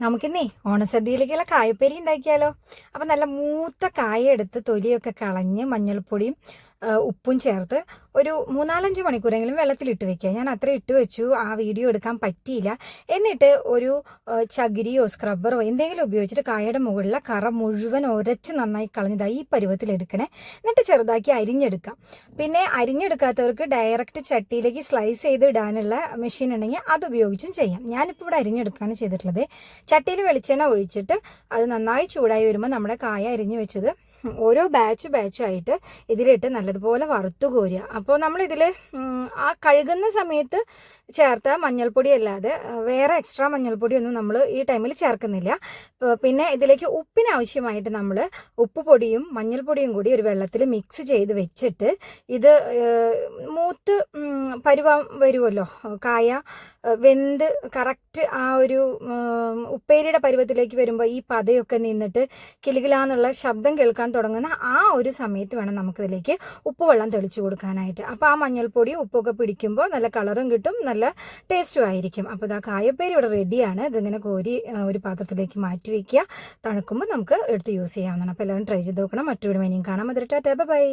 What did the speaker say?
നമുക്കിന്നേ ഓണസദ്യയിലേക്കുള്ള കായപ്പേരി ഉണ്ടാക്കിയാലോ. അപ്പം നല്ല മൂത്ത കായ എടുത്ത് തൊലിയൊക്കെ കളഞ്ഞ് മഞ്ഞൾപ്പൊടിയും ഉപ്പും ചേർത്ത് ഒരു മൂന്നാലഞ്ച് മണിക്കൂറെങ്കിലും വെള്ളത്തിലിട്ട് വെക്കുക. ഞാൻ അത്ര ഇട്ട് വെച്ചു. ആ വീഡിയോ എടുക്കാൻ പറ്റിയില്ല. എന്നിട്ട് ഒരു ചകിരിയോ സ്ക്രബ്ബറോ എന്തെങ്കിലും ഉപയോഗിച്ചിട്ട് കായയുടെ മുകളിലെ കറ മുഴുവൻ ഉരച്ച് നന്നായി കളഞ്ഞതായി ഈ പരുവത്തിൽ എടുക്കണേ. എന്നിട്ട് ചെറുതാക്കി അരിഞ്ഞെടുക്കാം. പിന്നെ അരിഞ്ഞെടുക്കാത്തവർക്ക് ഡയറക്റ്റ് ചട്ടിയിലേക്ക് സ്ലൈസ് ചെയ്ത് ഇടാനുള്ള മെഷീൻ ഉണ്ടെങ്കിൽ അത് ഉപയോഗിച്ചും ചെയ്യാം. ഞാനിപ്പോൾ ഇവിടെ അരിഞ്ഞെടുക്കുകയാണ് ചെയ്തിട്ടുള്ളത്. ചട്ടിയിൽ വെളിച്ചെണ്ണ ഒഴിച്ചിട്ട് അത് നന്നായി ചൂടായി വരുമ്പോൾ നമ്മുടെ കായ അരിഞ്ഞു വെച്ചത് ഓരോ ബാച്ച് ബാച്ചായിട്ട് ഇതിലിട്ട് നല്ലതുപോലെ വറുത്തു കോരുക. അപ്പോൾ നമ്മളിതിൽ ആ കഴുകുന്ന സമയത്ത് ചേർത്ത മഞ്ഞൾപ്പൊടി അല്ലാതെ വേറെ എക്സ്ട്രാ മഞ്ഞൾപ്പൊടിയൊന്നും നമ്മൾ ഈ ടൈമിൽ ചേർക്കുന്നില്ല. പിന്നെ ഇതിലേക്ക് ഉപ്പിനാവശ്യമായിട്ട് നമ്മൾ ഉപ്പ് പൊടിയും മഞ്ഞൾപ്പൊടിയും കൂടി ഒരു വെള്ളത്തിൽ മിക്സ് ചെയ്ത് വെച്ചിട്ട് ഇത് മൂത്ത് പരുവം വരുമല്ലോ കായ വെന്ത് കറക്റ്റ് ആ ഒരു ഉപ്പേരിയുടെ പരുവത്തിലേക്ക് വരുമ്പോൾ ഈ പതയൊക്കെ നിന്നിട്ട് കിലുകിലാന്നുള്ള ശബ്ദം കേൾക്കാൻ തുടങ്ങുന്ന ആ ഒരു സമയത്ത് വേണം നമുക്കിതിലേക്ക് ഉപ്പ് വെള്ളം തെളിച്ചു കൊടുക്കാനായിട്ട്. അപ്പോൾ ആ മഞ്ഞൾപ്പൊടിയും ഉപ്പൊക്കെ പിടിക്കുമ്പോൾ നല്ല കളറും കിട്ടും നല്ല ടേസ്റ്റും ആയിരിക്കും. അപ്പോൾ ഇതാ കായപ്പേരി ഇവിടെ റെഡിയാണ്. ഇതിങ്ങനെ കോരി ഒരു പാത്രത്തിലേക്ക് മാറ്റി വയ്ക്കുക തണുക്കുമ്പോൾ നമുക്ക് എടുത്ത് യൂസ് ചെയ്യാവുന്നതാണ്. അപ്പോൾ എല്ലാവരും ട്രൈ ചെയ്ത് നോക്കണം. മറ്റൊരു മെനിയും കാണാം. അതിൽ ടാറ്റ ബൈ.